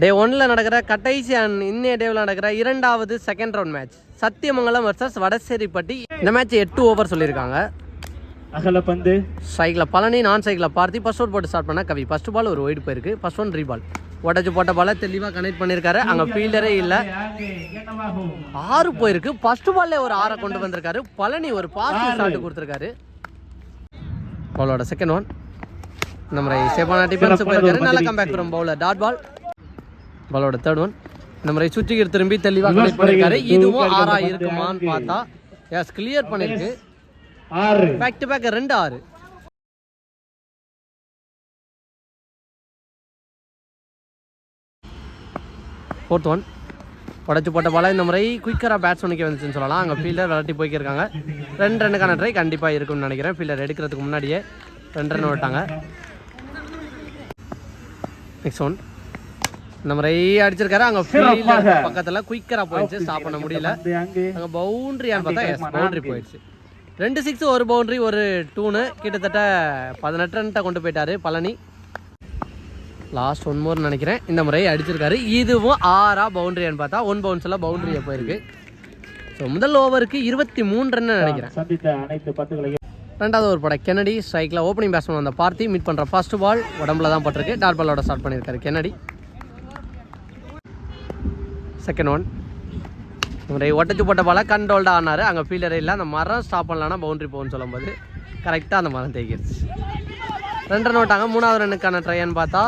டே ஒன்ல நடக்கிற கடைசி and இன்னைய டேவில் நடக்கிற இரண்டாவது second round match Sathyamangalam versus Vadaseripatti. இந்த மேட்ச் எட்டு ஓவர் சொல்லியிருக்காங்க. அகல பந்து சைக்கிளில் பழனி நான் சைக்கிளில் பார்த்தி ஃபர்ஸ்ட் ஓவர் போட்டு ஸ்டார்ட் பண்ண கவி. ஃபர்ஸ்ட் பால் ஒரு ஒயிட் போயிருக்கு. ஃபர்ஸ்ட் ஒன் ரீபால் உடச்சு போட்ட பாலை தெளிவாக கனெக்ட் பண்ணியிருக்காரு. அங்கே ஃபீல்டரே இல்லை. ஆறு போயிருக்கு. ஃபர்ஸ்ட் பால்ல ஒரு ஆறை கொண்டு வந்திருக்காரு. பழனி ஒரு பாஸ் ஷாட் கொடுத்துருக்காரு. பாலோட செகண்ட் ஒன் இந்த மாதிரி சேஃபான டிஃபென்ஸ் போயிருக்காரு. நல்ல கம்பேக் வரும் பவுலர் டாட் பால் பாலோட தேர்ட் ஒன் இந்த மாதிரி சுற்றிக்கிட்டு திரும்பி தெளிவாக கனெக்ட் பண்ணியிருக்காரு இதுவும் ஆறா இருக்குமான்னு பார்த்தா எஸ் கிளியர் பண்ணியிருக்கு. பேக் டு பேக் ரெண்டு ஆறு. ஃபோர்த் ஒன் உடச்சு போட்ட பால இந்த முறை குயிக்கராக பேட்ஸ்மேனுக்கு வந்துச்சுன்னு சொல்லலாம். அங்கே ஃபீல்டர் விளாட்டி போய்க்கிருக்காங்க. ரெண்டு ரன்னுக்கான ட்ரை கண்டிப்பாக இருக்கும்னு நினைக்கிறேன். ஃபீல்டர் எடுக்கிறதுக்கு முன்னாடியே ரெண்டு ரன் விட்டாங்க. நெக்ஸ்ட் ஒன் இந்த முறை அடிச்சிருக்காரு. அங்கே ஃபீல்டர் பக்கத்தில் குயிக்கராக போயிடுச்சு. ஸ்டாப் பண்ண முடியல. அங்கே பவுண்ட்ரியான்னு பார்த்தா எஸ் பவுண்ட்ரி போயிடுச்சு. ரெண்டு சிக்ஸ் ஒரு பவுண்ட்ரி ஒரு டூனு கிட்டத்தட்ட பதினெட்டு ரன்கிட்ட கொண்டு போயிட்டாரு பழனி. லாஸ்ட் ஒன் மோர் நினைக்கிறேன். இந்த முறை அடிச்சிருக்காரு. இதுவும் ஆறா பவுண்டரியான்னு பார்த்தா ஒன் பவுன்ஸில் பவுண்டரியை போயிருக்கு. ஸோ முதல் ஓவருக்கு இருபத்தி மூணு ரன் நினைக்கிறேன். ரெண்டாவது ஒரு படம் கென்னடி ஸ்ட்ரைக்கில் ஓப்பனிங் பேட்ஸ்மேன் வந்த பார்த்தி மீட் பண்ணுற ஃபர்ஸ்ட் பால் உடம்புல தான் பட்டிருக்கு டாட் பாலோட ஸ்டார்ட் பண்ணியிருக்காரு கென்னடி. செகண்ட் ஒன் இவரை ஒட்டச்சு போட்ட பாலை கண்ட்ரோல்டாக ஆனார். அங்கே ஃபீல்டர் இல்லை. அந்த மரம் ஸ்டாப் பண்ணலான்னா பவுண்டரி போகும்னு சொல்லும்போது கரெக்டாக அந்த மரம் தேக்கிடுச்சு ரெண்டு ரன் ஓட்டாங்க. மூணாவது ரன்னுக்கான ட்ரைன்னு பார்த்தா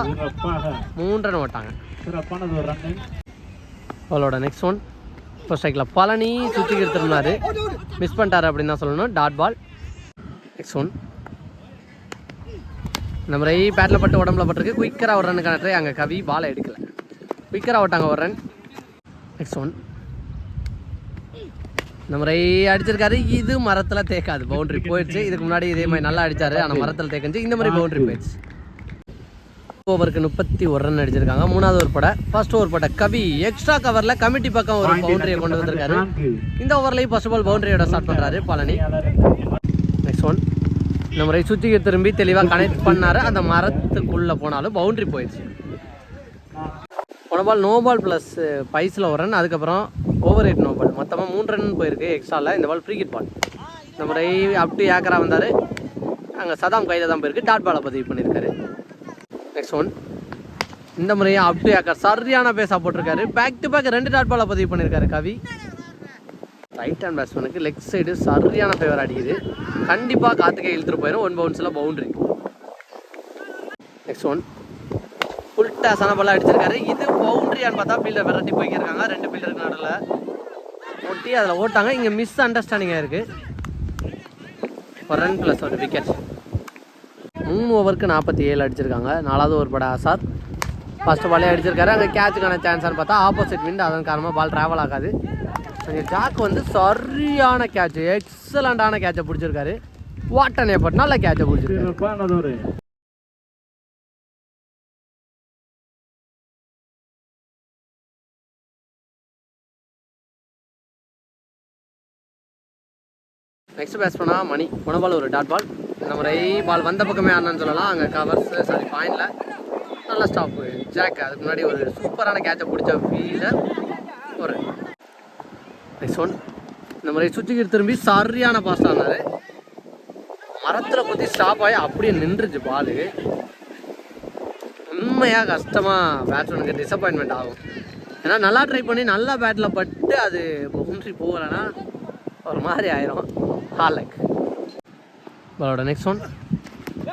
மூன்று ரன் ஓட்டாங்க. அவளோட நெக்ஸ்ட் ஒன் ஃபர்ஸ்ட் ஸ்ட்ரைக்கில் பழனி சுற்றி திரும்பினாரு மிஸ் பண்ணிட்டாரு அப்படின்னு தான் சொல்லணும். டாட் பால் நெக்ஸ்ட் ஒன் இந்த முறை பேட்டில் பட்டு உடம்புல பட்டிருக்கு. குயிக்கராக ஒரு ரன்னுக்கான ட்ரை அங்கே கவி பாலை எடுக்கலை. குயிக்கராக ஓட்டாங்க ஒரு ரன் நெக்ஸ்ட் ஒன் இந்த முறை அடிச்சிருக்காரு. இது மரத்தில் தேக்காது. பவுண்டரி போயிடுச்சு. இதுக்கு முன்னாடி இதே மாதிரி நல்லா அடிச்சாரு. ஆனால் மரத்தில் தேக்கஞ்சு இந்த மாதிரி பவுண்டரி போயிடுச்சு. ஓவருக்கு முப்பத்தி ஒரு ரன் அடிச்சிருக்காங்க. மூணாவது ஒரு பட. ஃபர்ஸ்ட் ஓவர் பட. கவி. எக்ஸ்ட்ரா கவரில் கமிட்டி பக்கம் ஒரு பவுண்டரியை கொண்டு வந்திருக்காரு. இந்த ஓவர்லையும் ஃபர்ஸ்ட் பால் பவுண்டரியோட ஸ்டார்ட் பண்ணுறாரு பழனி நெக்ஸ்ட் ஒன் இந்த முறை சுற்றி திரும்பி தெளிவாக கனெக்ட் பண்ணாரு. அந்த மரத்துக்குள்ளே போனாலும் பவுண்டரி போயிடுச்சு. போன பால் நோ பால் ப்ளஸ் பைஸில் ஒரு ரன் அதுக்கப்புறம் ஓவர் எயிட் நோ பால் மொத்தமாக மூணு ரன் போயிருக்கு எக்ஸ்ட்ராவில் இந்த பால் ஃப்ரீ கிட் பால் இந்த முறை அப் டு ஏக்கராக வந்தார். அங்கே சதாம் கையில் தான் போயிருக்கு. டாட் பாலை பதிவு பண்ணியிருக்காரு. நெக்ஸ்ட் ஒன் இந்த முறையும் அப் டு ஏக்கர். சரியான பேஸாக போட்டிருக்காரு. பேக் டு பேக் ரெண்டு டாட் பாலை பதிவு பண்ணியிருக்காரு கவி. ரைட் ஹேண்ட் பேட்ஸ்மேனுக்கு லெக் சைடு சரியான ஃபேவர் அடிக்குது. கண்டிப்பாக காத்துக்கே இழுத்துட்டு போயிடும் ஒன் பவுன்ஸில் பவுண்ட்ரி நெக்ஸ்ட் ஒன் ஃபுல் டேஸான பால் அடிச்சிருக்காரு. இது பவுண்டரியான்னு பார்த்தா ஃபீல்டர் விரட்டி போய்க்கிருக்காங்க ரெண்டு ஃபீல்டருக்கு நடுவில். ஒட்டி அதில் ஓட்டாங்க. இங்கே மிஸ் அண்டர்ஸ்டாண்டிங் இருக்குது ஒரு ரன் ப்ளஸ் ஒரு விக்கெட் மூணு ஓவருக்கு நாற்பத்தி ஏழு அடிச்சிருக்காங்க. நாலாவது ஒரு பட ஆசாத். ஃபஸ்ட்டு பாலே அடிச்சிருக்காரு. அங்கே கேட்சுக்கான சான்ஸ்னு பார்த்தா ஆப்போசிட் விண்ட் அதன் காரணமாக பால் ட்ராவல் ஆகாது. அங்கே ஜாக் வந்து சரியான கேட்ச் எக்ஸலண்டான கேட்சை பிடிச்சிருக்காரு. வாட்டன் ஏப்பட் நல்ல கேட்சை பிடிச்சிருக்காரு. நெக்ஸ்ட் பேட்ஸ் பண்ணால் மணி. போன பால் ஒரு டாட் பால் இந்த முறை பால் வந்த பக்கமே ஆனான்னு சொல்லலாம். அங்கே கவர்ஸ் சாரி பாயிண்டில் நல்ல ஸ்டாப்பு ஜாக் அதுக்கு முன்னாடி ஒரு சூப்பரான கேட்சை பிடிச்ச ஃபீல்டர் ஒரு. நெக்ஸ்ட் ஒன் இந்த முறை சுற்றிக்கிட்டு திரும்பி சரியான பாஸ் ஆனார் மரத்தில் குத்தி ஸ்டாப் ஆகி அப்படியே நின்றுச்சு பால் உண்மையாக கஷ்டமாக பேட்ஸ்மேனுக்கு டிசப்பாயின்மெண்ட் ஆகும். ஏன்னா நல்லா ட்ரை பண்ணி நல்லா பேட்டில் பட்டு அது பவுண்ட்ரி போகலைன்னா ஒரு மாதிரி ஆயிரும். ஹாலக். பாலோட நெக்ஸ்ட் ஒன்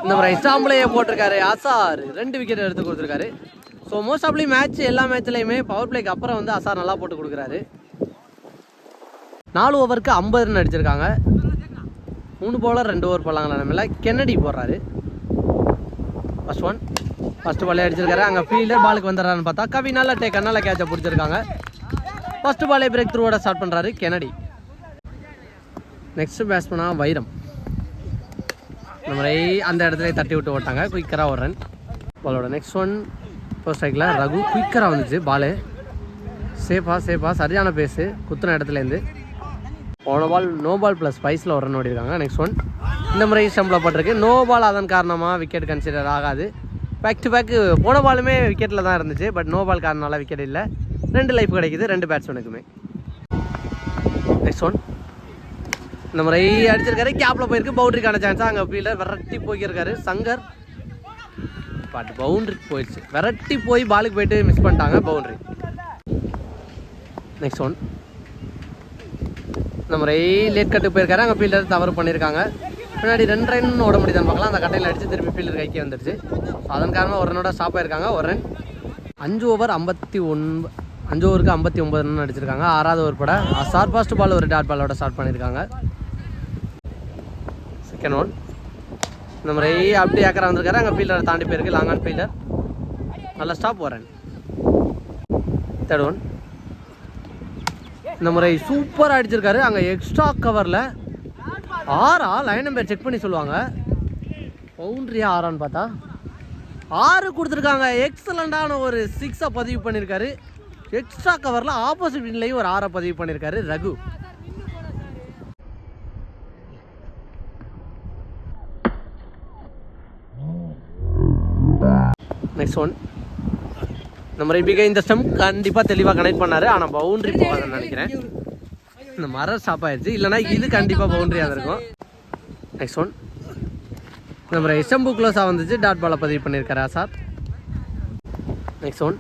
இந்த மாதிரி எக்ஸாம்பிளையே போட்டிருக்காரு அசார். ரெண்டு விக்கெட் எடுத்து கொடுத்துருக்காரு. ஸோ மோஸ்ட் ஆஃப்லி மேட்ச் எல்லா மேட்ச்லேயுமே பவர் பிளேக்கு அப்புறம் வந்து அசார் நல்லா போட்டு கொடுக்குறாரு. நாலு ஓவருக்கு ஐம்பது ரன் அடிச்சிருக்காங்க. மூணு பவுலர் ரெண்டு ஓவர் போடலாங்களா நம்மள கென்னடி போடுறாரு. ஃபஸ்ட் ஒன் ஃபஸ்ட்டு பாலே அடிச்சிருக்காரு. அங்கே ஃபீல்டர் பாலுக்கு வந்துடுறான்னு பார்த்தா கவி நல்ல டேக்கர் நல்ல கேட்சை பிடிச்சிருக்காங்க. ஃபஸ்ட்டு பாலே பிரேக் த்ரூவோட ஸ்டார்ட் பண்ணுறாரு கென்னடி நெக்ஸ்ட் பேட்ஸ்மனாக வைரம். இந்த மாதிரி அந்த இடத்துல தட்டி விட்டு ஓட்டாங்க. குயிக்கராக ஒரு ரன் பாலோட நெக்ஸ்ட் ஒன் ஃபர்ஸ்ட் ஸ்ட்ரைக்கில் ரகு. குயிக்கராக வந்துச்சு. பாலு சேஃபாக சேஃபாக சரியான பேஸு குத்துன இடத்துலேருந்து போன பால் நோ பால் ப்ளஸ் ஸ்பைஸில் ஒரு ரன் ஓடிருக்காங்க. நெக்ஸ்ட் ஒன் இந்த முறை ஸ்டம்பில் பட்டிருக்கு. நோ பால் அதன் காரணமாக விக்கெட் கன்சிடர் ஆகாது. பேக் டு பேக்கு போன பாலுமே விக்கெட்டில் தான் இருந்துச்சு. பட் நோ பால் காரணனால விக்கெட் இல்லை. ரெண்டு லைஃப் கிடைக்குது. ரெண்டு பேட்ஸ்மேனுக்குமே நெக்ஸ்ட் ஒன் இந்த முறை அடிச்சிருக்காரு. கேப்பில் போயிருக்கு. பவுண்டரிக்கான சான்ஸ் அங்கே ஃபீல்டர் விரட்டி போயிருக்காரு. சங்கர். பட் பவுண்டரி போயிடுச்சு விரட்டி போய் பாலுக்கு போயிட்டு மிஸ் பண்ணிட்டாங்க பவுண்டரி நெக்ஸ்ட் ஒன் இந்த முறை லேட் கட்டுக்கு போயிருக்காரு. அங்கே ஃபீல்டர் தவறு பண்ணியிருக்காங்க பின்னாடி ரெண்டு ரன் ஓட முடியுதான்னு பார்க்கலாம். அந்த கட்டையில் அடித்து திருப்பி ஃபீல்டர் கைக்கு வந்துடுச்சு ஸோ அதன் காரணமாக ஒரு ரனோட ஸ்டாப் ஆயிருக்காங்க. ஒரு ரன் அஞ்சு ஓவர் ஐம்பத்தி ஒன்பது அஞ்சு ஓவருக்கு ஐம்பத்தி ஒன்பது ரன் அடிச்சிருக்காங்க. ஆறாவது ஓவர் பட ஷார்ட் ஃபாஸ்ட் பால் ஒரு டாட் பாலோட ஸ்டார்ட் பண்ணியிருக்காங்க கெனோன் ஒன் இந்த முறை அப்படி ஏக்கரா வந்திருக்காரு. அங்கே ஃபீல்டரை தாண்டி போயிருக்கு. லாங் ஆன் ஃபீல்டர் நல்லா ஸ்டாப் வரேன் தேர்ட் ஒன் இந்த முறை சூப்பராக அடிச்சிருக்காரு. அங்கே எக்ஸ்ட்ரா கவரில் ஆறா லைன் நம்பர் செக் பண்ணி சொல்லுவாங்க. பவுண்ட்ரியா ஆறான்னு பார்த்தா. ஆறு கொடுத்துருக்காங்க. எக்ஸலண்டான ஒரு சிக்ஸை பதிவு பண்ணியிருக்காரு எக்ஸ்ட்ரா கவரில் ஆப்போசிட் வின்லையும் ஒரு ஆறை பதிவு பண்ணியிருக்காரு ரகு. நெக்ஸ்ட் ஒன் நம்ம மாதிரி இந்த ஸ்டம் கண்டிப்பாக தெளிவாக கனெக்ட் பண்ணார். ஆனால் பவுண்டரி போகாதுன்னு நினைக்கிறேன். இந்த மரம் ஸ்டாப் ஆயிடுச்சு. இல்லைனா இது கண்டிப்பாக பவுண்டரியாக இருக்கும். நெக்ஸ்ட் ஒன் நம்ம எஸ்எம்பு க்ளோஸாக வந்துச்சு. டாட் பாலை பதிவு பண்ணியிருக்காரு ஆசாத். நெக்ஸ்ட் ஒன்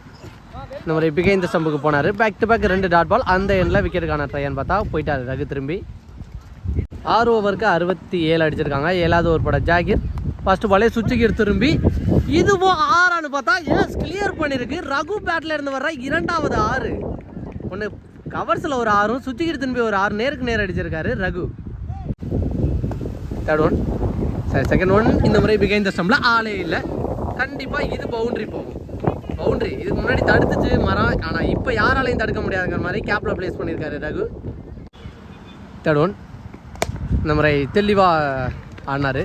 நம்ம மாதிரி இந்த ஸ்டம்புக்கு போனார். பேக் டு பேக் ரெண்டு டாட் பால் அந்த எண்டில் விக்கெட்டுக்கான ட்ரையான்னு பார்த்தா போயிட்டார் ரகு திரும்பி. ஆறு ஓவருக்கு அறுபத்தி ஏழு அடிச்சிருக்காங்க. ஏழாவது ஓவர் பட ஜாகிர். ஃபர்ஸ்ட் வலையை சுவிட்சுக்கு திரும்பி. இதுவும் ஆறான்னு பார்த்தா எஸ் கிளியர் பண்ணியிருக்கு ரகு பேட்டில் இருந்து வர்ற இரண்டாவது ஆறு. ஒன்று கவர்ஸில் ஒரு ஆறும் சுவிட்சுக்கு திரும்பி ஒரு ஆறு நேருக்கு நேர் அடிச்சிருக்காரு ரகு. தேர்ட் ஒன் சரி செகண்ட் ஒன் இந்த முறை பிகைன் த ஸ்டம்பில் ஆளே இல்லை. கண்டிப்பாக இது பவுண்டரி போகும். பவுண்டரி இதுக்கு முன்னாடி தடுத்துச்சு மரம் ஆனால் இப்போ யாராலையும் தடுக்க முடியாதுங்கிற மாதிரி கேப்பில் ப்ளேஸ் பண்ணியிருக்காரு ரகு. தேர்ட் ஒன் இந்த முறை தெளிவாக ஆடினார்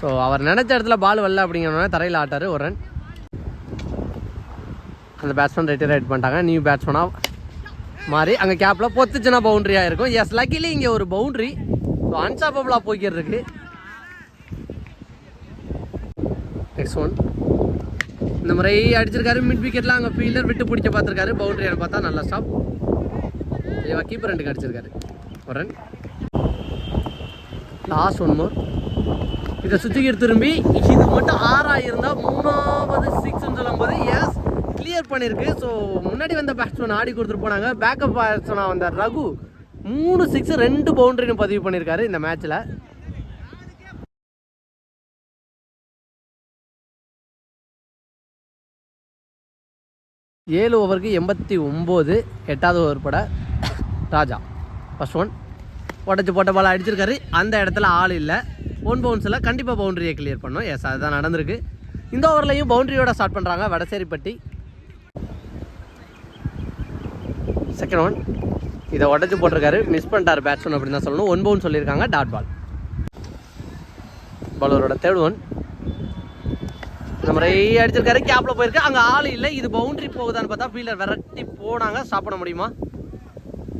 ஸோ அவர் நினச்ச இடத்துல பால் வரல அப்படிங்கிறனால தரையில் ஆட்டார் ஒரு ரன் அந்த பேட்ஸ்மேன் ரிட்டையர் ஆயிட் பண்ணிட்டாங்க. நியூ பேட்ஸ்மேனாக மாறி அங்கே கேப்பில் பொத்துச்சுன்னா பவுண்ட்ரியாக இருக்கும். எஸ் லக்கிலி இங்கே ஒரு பவுண்டரி ஸோ அன்சாப்பபிளாக போய்க்கிட்டு இருக்கு நெக்ஸ்ட் ஒன் இந்த முறை அடிச்சிருக்காரு மிட் விக்கெட்லாம் அங்கே ஃபீல்டர் விட்டு பிடிச்ச பார்த்துருக்காரு. பவுண்டரியான பார்த்தா நல்லா ஸ்டாப் கீப்பர் ரெண்டுக்கு அடிச்சிருக்காரு. ஒரு ரன் லாஸ்ட் ஒன் மோர் இதை சுற்றிக்கிட்டு திரும்பி இது மட்டும் ஆறாக மூணாவது சிக்ஸ்னு சொல்லும்போது எஸ் கிளியர் பண்ணியிருக்கு ஸோ முன்னாடி வந்த பேட்ஸ்மேன் ஆடி கொடுத்துட்டு போனாங்க. பேக்கப் பேட்ஸ்மேனாக வந்த ரகு மூணு சிக்ஸ் ரெண்டு பவுண்டரியும் பதிவு பண்ணியிருக்காரு இந்த மேட்ச்சில் ஏழு ஓவருக்கு எண்பத்தி ஒம்பது எட்டாவது ஓவர் பட ராஜா. ஃபஸ்ட் ஒன் உடச்சி போட்ட பால் அடிச்சிருக்காரு. அந்த இடத்துல ஆள் இல்லை. ஒன் பவுன்ஸில் கண்டிப்பாக பவுண்டரியை கிளியர் பண்ணோம் எஸ் அதுதான் நடந்திருக்கு. இந்த ஓவர்லையும் பவுண்டரியோட ஸ்டார்ட் பண்ணுறாங்க வடசேரிப்பட்டி. செகண்ட் ஒன் இதை உடச்சி போட்டிருக்காரு. மிஸ் பண்ணிட்டார் பேட்ஸ்மேன் அப்படின்னு தான் சொல்லணும். ஒன் பவுன் சொல்லியிருக்காங்க. டாட் பால் பாலரோட தேர்ட் ஒன் இந்த முறை அடிச்சிருக்காரு. கேப்பில் போயிருக்கு. அங்கே ஆள் இல்லை. இது பவுண்டரி போகுதான்னு பார்த்தா ஃபீல்டர் விரட்டி போனாங்க. ஸ்டாப் பண்ண முடியுமா?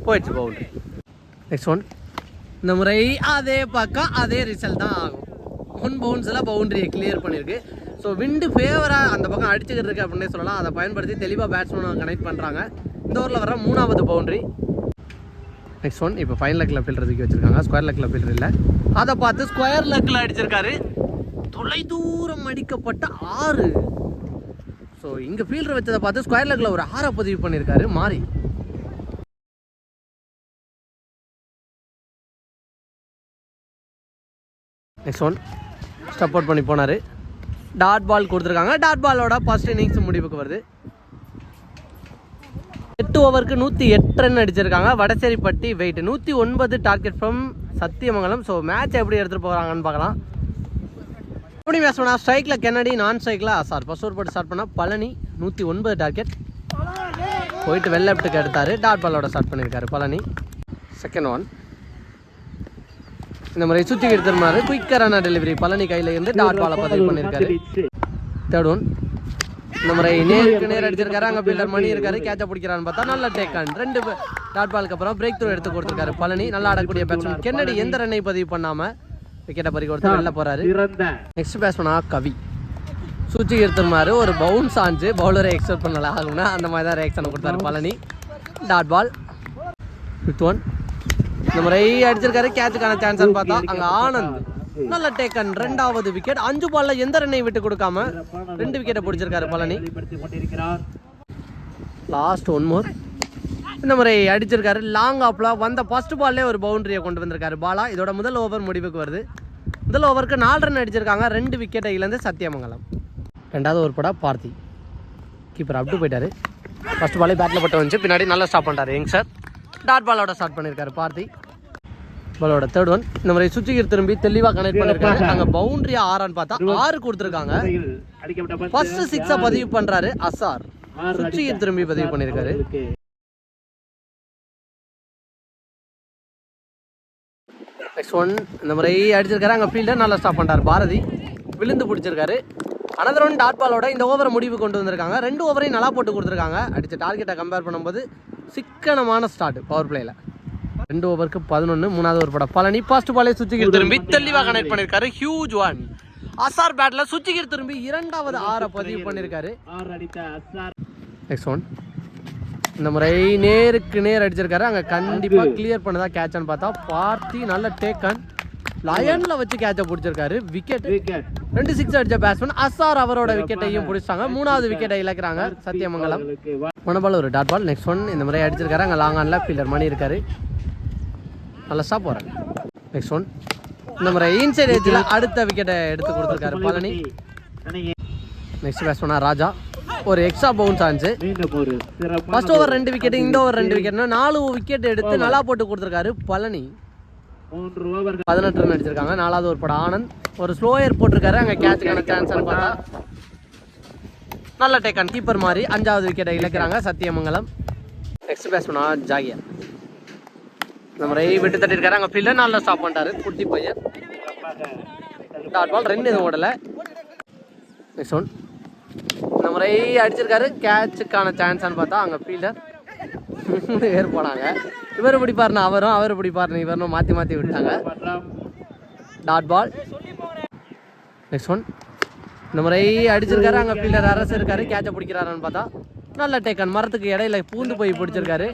போயிடுச்சு பவுண்டரி நெக்ஸ்ட் ஒன் இந்த முறை அதே பக்கம் அதே ரிசல்ட் தான் ஆகும். ஒன் பவுன்ஸில் பவுண்டரியை கிளியர் பண்ணியிருக்கு ஸோ விண்டு ஃபேவராக அந்த பக்கம் அடிச்சுக்கிட்டு இருக்கு அப்படின்னே சொல்லலாம். அதை பயன்படுத்தி தெளிவாக பேட்ஸ்மேன் கனெக்ட் பண்ணுறாங்க இந்த ஓவரில் வர மூணாவது பவுண்டரி நெக்ஸ்ட் ஒன் இப்போ ஃபைன் லெக்கில் ஃபீல்டர் வச்சுருக்காங்க வச்சிருக்காங்க. ஸ்கொயர் லெக்கில் ஃபீல்டர் இல்லை. அதை பார்த்து ஸ்கொயர் லெக்கில் அடிச்சிருக்காரு. தொலை தூரம் அடிக்கப்பட்ட ஆறு. ஸோ இங்கே ஃபீல்டர் வச்சதை பார்த்து ஸ்கொயர் லெக்கில் ஒரு ஆறை பதிவு பண்ணியிருக்காரு மாறி. நெக்ஸ்ட் ஒன் ஸ்டப் அவுட் பண்ணி போனார். டாட் பால் கொடுத்துருக்காங்க. டாட் பாலோட ஃபர்ஸ்ட் இன்னிங்ஸ் முடிவுக்கு வருது. எட்டு ஓவருக்கு நூற்றி எட்டு ரன் அடிச்சிருக்காங்க. வடசேரிப்பட்டி வெயிட் நூற்றி ஒன்பது target from Sathyamangalam. So match எப்படி எடுத்துகிட்டு போகிறாங்கன்னு பார்க்கலாம். எப்படி மேட்ச் பண்ணால் ஸ்ட்ரைக்கில் கென்னடி நான் ஸ்ட்ரைக்கில் சார் ஃபர்ஸ்ட் ஓவர் போட்டு ஸ்டார்ட் பண்ணால் பழனி நூற்றி ஒன்பது டார்கெட் போயிட்டு வெள்ள எடுத்தார். டாட் பாலோட ஸ்டார்ட் பண்ணியிருக்காரு பழனி. செகண்ட் ஒன் இந்த மாதிரி சுற்றி எடுத்துருமாரு குயிக்கரான டெலிவரி பழனி கையில் இருந்து டாட் பாலை பதிவு பண்ணியிருக்காரு தேர்ட் ஒன் இந்த முறை நேருக்கு நேர் அடிச்சிருக்காரு. அங்கே பில்டர் மணி இருக்காரு. கேட்ச பிடிக்கிறான்னு பார்த்தா நல்ல டேக் ஆன் ரெண்டு டாட் பாலுக்கு அப்புறம் பிரேக் த்ரூ எடுத்து கொடுத்துருக்காரு. பழனி நல்லா ஆடக்கூடிய பேட்ஸ்மேன் கென்னடி எந்த ரன்னை பதிவு பண்ணாம விக்கெட்டை பறி கொடுத்து வெளில போறாரு. சிறந்த. நெக்ஸ்ட் பேட்ஸ்மேனா கவி. சுச்சி எடுத்துருமாரு ஒரு பவுன்ஸ் ஆஞ்சு பவுலரை எக்ஸ்பெக்ட் பண்ணல. ஆகும்னா அந்த மாதிரி தான் ரியாக்ஷன் கொடுத்தாரு Palani. Dot ball. Fifth one இந்த முறை அடிச்சிருக்காரு. கேட்சுக்கான சான்ஸ் பார்த்தா அங்க ஆனந்த். நல்ல டேக்கன் ரெண்டாவது விக்கெட் அஞ்சு பால்ல எந்த ரன்னையும் விட்டு கொடுக்காம ரெண்டு விக்கெட்டை பிடிச்சிருக்காரு பழனி. லாஸ்ட் ஒன் மோர் இந்த முறை அடிச்சிருக்காரு. லாங் ஆப்ல வந்த ஃபர்ஸ்ட் பால்லே ஒரு பவுண்டரியை கொண்டு வந்திருக்காரு பாலா. இதோட முதல் ஓவர் முடிவுக்கு வருது. முதல் ஓவருக்கு நாலு ரன் அடிச்சிருக்காங்க. ரெண்டு விக்கெட்டை இழந்து சத்தியமங்கலம். ரெண்டாவது ஒரு படா பார்த்தி. கீப்பர் அப்டு போயிட்டாரு. ஃபர்ஸ்ட் பாலே பேட்டில் பட்டு வந்துச்சு. பின்னாடி நல்லா ஸ்டாப் பண்ணிட்டாரு. யங் சார் டாட் பாலோட ஸ்டார்ட் பண்ணியிருக்காரு பார்த்தி. பாலோட தேர்ட் ஒன் இந்த மாதிரி சுச்சிகர் திரும்பி தெளிவாக கனெக்ட் பண்ணிருக்காங்க அங்க பவுண்டரி ஆறான்னு பார்த்தா ஆறு கொடுத்துருக்காங்க. ஃபர்ஸ்ட் சிக்ஸ பதிவு பண்றாரு அசார். ஆறு சுச்சிகர் திரும்பி பதிவு பண்ணியிருக்காரு நெக்ஸ்ட் ஒன் இந்த முறை அடிச்சிருக்காரு. அங்கே ஃபீல்டர் நல்லா ஸ்டாப் பண்ணுறாரு பாரதி விழுந்து பிடிச்சிருக்காரு. அனதர் ஒன் டாட் பாலோட இந்த ஓவரை முடிவு கொண்டு வந்திருக்காங்க. ரெண்டு ஓவரையும் நல்லா போட்டு கொடுத்துருக்காங்க. அடிச்ச டார்கெட்டை கம்பேர் பண்ணும்போது சிக்கனமான ஸ்டார்ட் பவர் பிளேயில் ரெண்டு ஓவருக்கு பதினொன்று மூணாவது ஒரு படம் பழனி. ஃபர்ஸ்ட் பாலே சுச்சிகிர் திரும்பி தெளிவாக கனெக்ட் பண்ணியிருக்காரு. ஹியூஜ் ஒன் அசார் பேட்ல சுச்சிகிர் திரும்பி இரண்டாவது ஆறை பதிவு பண்ணியிருக்காரு. நெக்ஸ்ட் ஒன் இந்த முறை நேருக்கு நேர் அடிச்சிருக்காரு. அங்க கண்டிப்பா கிளியர் பண்ணதா கேட்ச்னு பார்த்தா பார்த்தி நல்ல டேக்கன் லயன்ல வச்சு கேட்ச பிடிச்சிருக்காரு. விக்கெட் ரெண்டு சிக்ஸ் அடிச்ச பேட்ஸ்மேன் அசார் அவரோட விக்கெட்டையும் பிடிச்சாங்க மூணாவது விக்கெட்டை இழக்கிறாங்க சத்தியமங்கலம். அவர்களுக்கு வா- ஒன் பால் ஒரு டாட் பால் நெக்ஸ்ட் ஒன் இந்த முறை அடிச்சிருக்காரு. அங்க லாங் ஆன்ல ஃபீல்டர் மணி இருக்காரு. நல்லா ஸ்டாப் போறாங்க. நெக்ஸ்ட் ஒன் இந்த முறை இன்சைட் ஏஜ்ல அடுத்த விக்கெட்டை எடுத்து கொடுத்துருக்காரு பழனி. நெக்ஸ்ட் பேட்ஸ்மேனா ராஜா. ஒரு எக்ஸ்ட்ரா பவுன்ஸ் ஆச்சு ஃபர்ஸ்ட் ஓவர் ரெண்டு விக்கெட் இந்த ஓவர் ரெண்டு விக்கெட்னா நாலு விக்கெட் எடுத்து நல்லா போட்டு கொடுத்துருக்காரு பழனி. மூன்று ஓவர் பதினெட்டு ரன் அடிச்சிருக்காங்க. நாலாவது ஒரு படம். ஆனந்த் ஒரு ஸ்லோயர் போட்டிருக்காரு. அங்கே கேட்சுக்கான சான்ஸ் பார்த்தா. நல்ல டேக்கன் கீப்பர் மாதிரி அஞ்சாவது விக்கெட்டை இழக்கிறாங்க சத்தியமங்கலம். நெக்ஸ்ட் பேட்ஸ்மேனா ஜாகியா நம்ம ரெய் விட்டு தட்டிருக்காரு அங்கே ஃபீல்டர் நல்லா ஸ்டாப் பண்ணிட்டாரு. குட்டி பையன். டாட் பால் ரெண்டு எதுவும் ஓடல. நெக்ஸ்ட் ஒன் நம்ம ரெய் அடிச்சிருக்காரு. கேட்சுக்கான சான்ஸான்னு பார்த்தா அங்கே ஃபீல்டர் ஏர் போனாங்க. இவர் பிடிப்பாருன்னு அவரும் அவர் பிடிப்பாருன்னு இவரும் மாற்றி மாற்றி விட்டாங்க. டாட் பால் நெக்ஸ்ட் ஒன் இந்த முறை அடிச்சிருக்காரு அங்கே ஃபீல்டர் அரசு இருக்காரு கேட்சை பிடிக்கிறாருன்னு பார்த்தா நல்ல டேக்கன் மரத்துக்கு இடையில பூந்து போய் பிடிச்சிருக்காரு.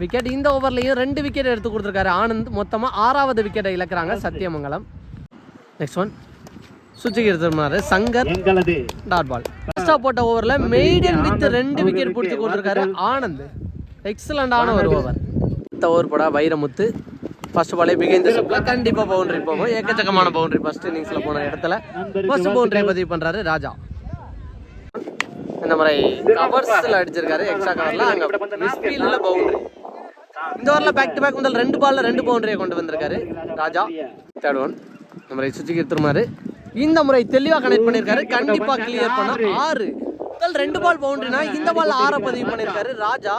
விக்கெட் இந்த ஓவர்லையும் ரெண்டு விக்கெட் எடுத்து கொடுத்துருக்காரு. ஆனந்த் மொத்தமாக ஆறாவது விக்கெட்டை இழக்கிறாங்க சத்தியமங்கலம். நெக்ஸ்ட் ஒன் சுச்சிக்கு எடுத்துருந்தாரு சங்கர். டாட் பால் ஃபர்ஸ்டா போட்ட ஓவர்ல மெய்டன் வித் ரெண்டு விக்கெட் பிடிச்சி கொடுத்துருக்காரு ஆனந்த். எக்ஸலண்டான ஒரு ஓவர் இந்த ஓவர் போட வைரமுத்து. ஃபர்ஸ்ட் பாலே பிகைந்த ஸ்டெப்ல கண்டிப்பா பவுண்டரி போகும். ஏக்கச்சக்கமான பவுண்டரி ஃபர்ஸ்ட் இன்னிங்ஸ்ல போன இடத்துல. ஃபர்ஸ்ட் பவுண்டரி பதிவு பண்றாரு ராஜா. இந்த மாதிரி கவர்ஸ்ல அடிச்சிருக்காரு எக்ஸ்ட்ரா கவர்ல அங்க மிஸ்பீல்ல பவுண்டரி இந்த ஓவர்ல பேக் டு பேக் முதல் ரெண்டு பால்ல ரெண்டு பவுண்டரியை கொண்டு வந்திருக்காரு ராஜா. தேர்ட் ஒன் இந்த முறை சுச்சிக்கு திருமாரு இந்த முறை தெளிவா கனெக்ட் பண்ணிருக்காரு. கண்டிப்பா கிளியர் பண்ண. ஆறு முதல் ரெண்டு பால் பவுண்டரினா இந்த பால் ஆற பதிவு பண்ணிருக்காரு ராஜா.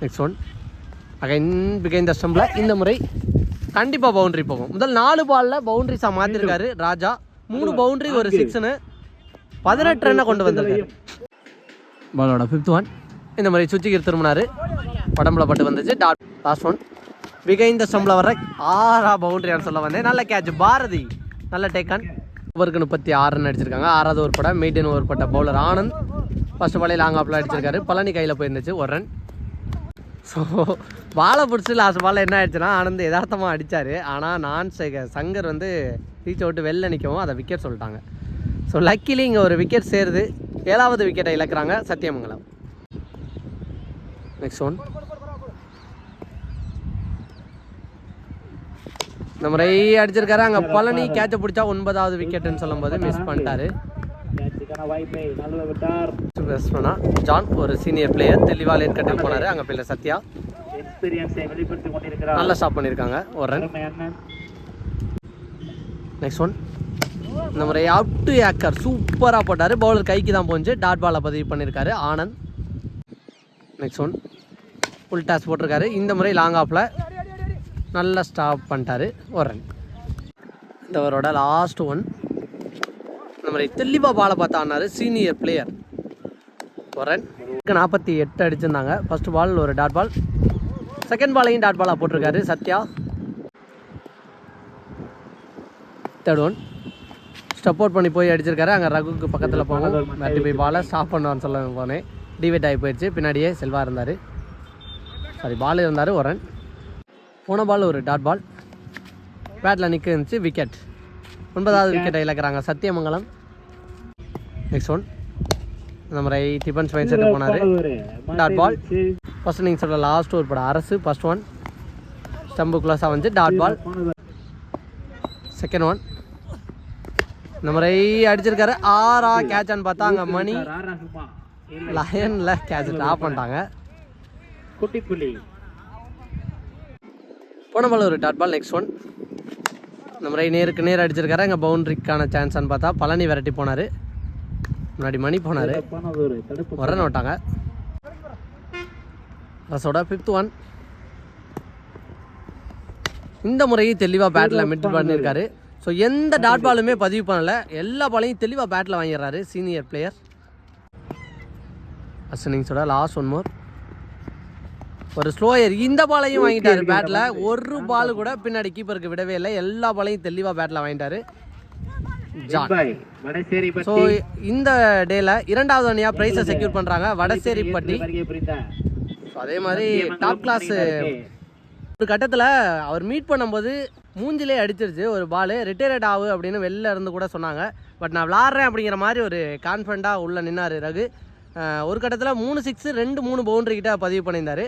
நெக்ஸ்ட் ஒன் அகைன் பிகைன் த ஸ்டம்பில் இந்த முறை கண்டிப்பாக பவுண்டரி போகும். முதல் நாலு பாலில் பவுண்டரிஸாக மாற்றிருக்காரு ராஜா. மூணு பவுண்டரி ஒரு சிக்ஸ்னு பதினெட்டு ரன்னை கொண்டு வந்திருக்காரு. பாலோட ஃபிஃப்த் ஒன் இந்த மாதிரி சுச்சிக்கு திரும்பினாரு. உடம்புல பட்டு வந்துச்சு. டாட் லாஸ்ட் ஒன் பிகைன் த ஸ்டம்பில் வர ஆறா பவுண்டரியான்னு சொல்ல வந்தேன். நல்ல கேட்ச் பாரதி நல்ல டேக்கன் ஓவருக்கு முப்பத்தி ஆறு ரன் அடிச்சிருக்காங்க. ஆறாவது ஒரு படம் மெயின்டைன் ஓவர் பட்ட பவுலர் ஆனந்த். ஃபர்ஸ்ட் பாலே லாங் ஆப்பில் அடிச்சிருக்காரு. பழனி கையில் போயிருந்துச்சு. ஒரு ரன் ஸோ வாழை பிடிச்சி லாஸ்ட் பாலில் என்ன ஆயிடுச்சுன்னா ஆனந்த் யதார்த்தமாக அடித்தார் ஆனால் நான் சங்கர் வந்து ரீச் அவுட்டு வெளில நிற்கவும் அதை விக்கெட் சொல்லிட்டாங்க. ஸோ லக்கிலி இங்கே ஒரு விக்கெட் சேருது. ஏழாவது விக்கெட்டை இழக்கிறாங்க சத்தியமங்கலம். நெக்ஸ்ட் ஒன் இந்த முறை அடிச்சிருக்காரு. அங்கே பழனி கேட்சை பிடிச்சா ஒன்பதாவது விக்கெட்டுன்னு சொல்லும்போது மிஸ் பண்ணிட்டாரு. கேட்சுக்கான வாய்ப்பை நழுவ விட்டார் பேட்ஸ்மேனா ஜான் ஒரு சீனியர் பிளேயர் தெளிவாக லேட் போனார். அங்கே பிள்ளை சத்யா. எக்ஸ்பீரியன்ஸை வெளிப்படுத்திக் கொண்டிருக்கிறார். நல்லா ஸ்டாப் பண்ணியிருக்காங்க ஒரு ரன் நெக்ஸ்ட் ஒன் இந்த முறை அவுட் டு ஏக்கர் சூப்பராக போட்டார். பவுலர் கைக்கு தான் போச்சு டாட் பாலை பதிவு பண்ணியிருக்காரு Anand. Next one full toss போட்டிருக்காரு. இந்த முறை லாங் ஆஃபில் நல்லா ஸ்டாப் பண்ணிட்டாரு. ஒரு ரன் இந்த ஓவரோட லாஸ்ட் ஒன் மாதிரி தெளிவாக பாலை பார்த்து ஆனார் சீனியர் பிளேயர் ஒரு ரன் நாற்பத்தி எட்டு அடிச்சிருந்தாங்க. ஃபர்ஸ்ட் பால் ஒரு டாட் பால் செகண்ட் பாலையும் டாட் பாலாக போட்டிருக்காரு Sathya. Third one step out பண்ணி போய் அடிச்சிருக்காரு. அங்கே ரகுக்கு பக்கத்தில் போகும். விரட்டி போய் பாலை ஸ்டாப் பண்ணுவான்னு சொல்ல போனேன். டிவேட் ஆகி போயிடுச்சு. பின்னாடியே செல்வா இருந்தார். சாரி பால் இருந்தார் ஒரு ரன் போன பால் ஒரு டாட் பால் பேட்டில் நிற்க இருந்துச்சு விக்கெட் ஒன்பதாவது விக்கெட்டை இழக்கிறாங்க சத்தியமங்கலம். நெக்ஸ்ட் ஒன் நம்ம ரை டிஃபன்ஸ் மைண்ட் செட்டு போனார். டாட் பால் ஃபர்ஸ்ட் நீங்கள் சொல்கிற லாஸ்ட் ஓவர் பட அரசு ஃபர்ஸ்ட் ஒன் ஸ்டம்பு க்ளோஸாக வந்து டாட் பால் செகண்ட் ஒன் நம்ம ரை அடிச்சிருக்காரு ஆறா கேட்சான்னு பார்த்தா அங்கே மணி லயனில் கேட்ச் ட்ராப் பண்ணிட்டாங்க. குட்டி புலி. போன பால் ஒரு டாட் பால் நெக்ஸ்ட் ஒன் நம்ம ரை நேருக்கு நேர் அடிச்சிருக்காரு அங்கே பவுண்ட்ரிக்கான சான்ஸ்னு பார்த்தா பழனி விரட்டி போனார். முன்னாடி மணி போனார். சிறப்பானது ஒரு தடுப்பு வர நோட்டாங்க ரசோட ஃபிஃப்த் ஒன் இந்த முறையும் தெளிவாக பேட்டில் மிட் பண்ணியிருக்காரு ஸோ எந்த டாட் பாலுமே பதிவு பண்ணல. எல்லா பாலையும் தெளிவாக பேட்டில் வாங்கிடுறாரு சீனியர் பிளேயர் அஸ்னிங்ஸோட லாஸ்ட் ஒன் மோர் ஒரு ஸ்லோயர் இந்த பாலையும் வாங்கிட்டாரு பேட்டில் ஒரு பால் கூட பின்னாடி கீப்பருக்கு விடவே இல்லை. எல்லா பாலையும் தெளிவாக பேட்டில் வாங்கிட்டாரு. ஜான். ஸோ இந்த டேல இரண்டாவது அணியா ப்ரைஸை செக்யூர் பண்றாங்க. வடசேரிப்பட்டி ஸோ அதே மாதிரி டாப் கிளாஸ் ஒரு கட்டத்தில் அவர் மீட் பண்ணும்போது மூஞ்சிலே அடிச்சிருச்சு. ஒரு பால் ரிட்டையர்ட் ஆகு அப்படின்னு வெளில இருந்து கூட சொன்னாங்க. பட் நான் விளாட்றேன் அப்படிங்கிற மாதிரி ஒரு கான்ஃபிடண்ட்டாக உள்ள நின்னார் ரகு. ஒரு கட்டத்தில் மூணு சிக்ஸ் ரெண்டு மூணு பவுண்டரி கிட்ட பதிவு பண்ணியிருந்தாரு.